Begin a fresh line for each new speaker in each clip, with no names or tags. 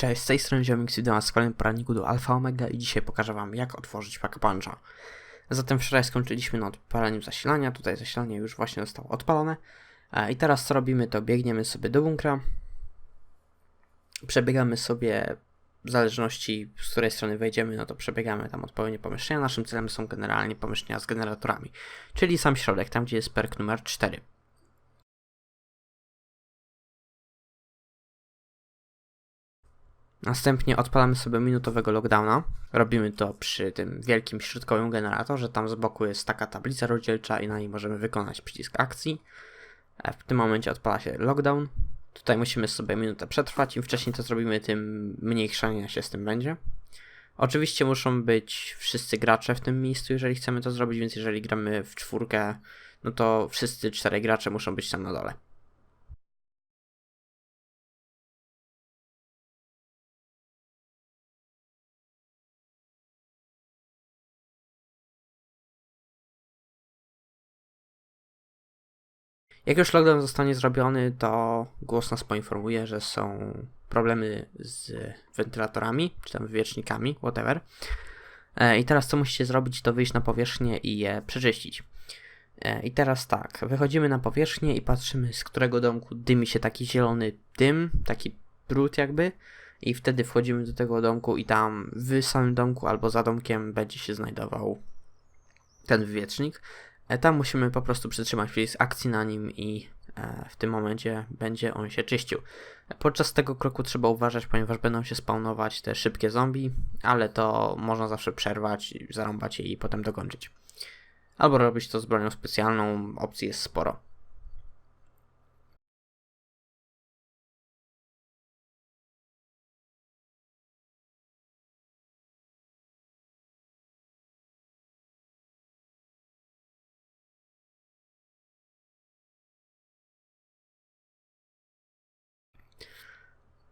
Cześć, z tej strony witam was w kolejnym poradniku do Alfa Omega i dzisiaj pokażę wam jak otworzyć Pack Puncha. Zatem wczoraj skończyliśmy na odpalaniu zasilania, tutaj zasilanie już właśnie zostało odpalone. E, I teraz co robimy, to biegniemy sobie do bunkra, przebiegamy sobie, w zależności z której strony wejdziemy, no to przebiegamy tam odpowiednie pomieszczenia. Naszym celem są generalnie pomieszczenia z generatorami, czyli sam środek, tam gdzie jest perk numer 4. Następnie odpalamy sobie minutowego lockdowna. Robimy to przy tym wielkim środkowym generatorze. Tam z boku jest taka tablica rozdzielcza i na niej możemy wykonać przycisk akcji. E, W tym momencie odpala się lockdown. Tutaj musimy sobie minutę przetrwać. Im wcześniej to zrobimy, tym mniej chrzanienia się z tym będzie. Oczywiście muszą być wszyscy gracze w tym miejscu, jeżeli chcemy to zrobić, więc jeżeli gramy w czwórkę, no to wszyscy czterej gracze muszą być tam na dole. Jak już lockdown zostanie zrobiony, to głos nas poinformuje, że są problemy z wentylatorami, czy tam wywiecznikami, whatever. E, I teraz co musicie zrobić, to wyjść na powierzchnię i je przeczyścić. E, I teraz tak, wychodzimy na powierzchnię i patrzymy, z którego domku dymi się taki zielony dym, taki brud jakby. I wtedy wchodzimy do tego domku i tam w samym domku albo za domkiem będzie się znajdował ten wywiecznik. E, Tam musimy po prostu przytrzymać przycisk akcji na nim i e, w tym momencie będzie on się czyścił. Podczas tego kroku trzeba uważać, ponieważ będą się spawnować te szybkie zombie, ale to można zawsze przerwać, zarąbać je i potem dokończyć. Albo robić to z bronią specjalną, opcji jest sporo.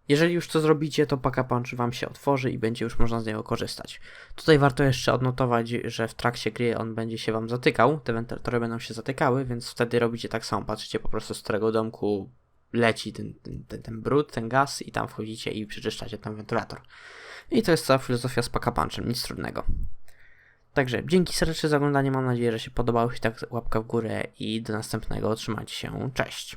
Jeżeli już to zrobicie, to Paka Punch Wam się otworzy i będzie już można z niego korzystać. Tutaj warto jeszcze odnotować, że w trakcie gry on będzie się Wam zatykał, te wentylatory będą się zatykały, więc wtedy robicie tak samo, patrzycie po prostu z którego domku leci ten, ten, ten, ten brud, ten gaz i tam wchodzicie i przeczyszczacie ten wentylator. I to jest cała filozofia z Paka Punchem, nic trudnego. Także dzięki serdecznie za oglądanie, mam nadzieję, że się podobało, i tak łapka w górę i do następnego, trzymajcie się, cześć.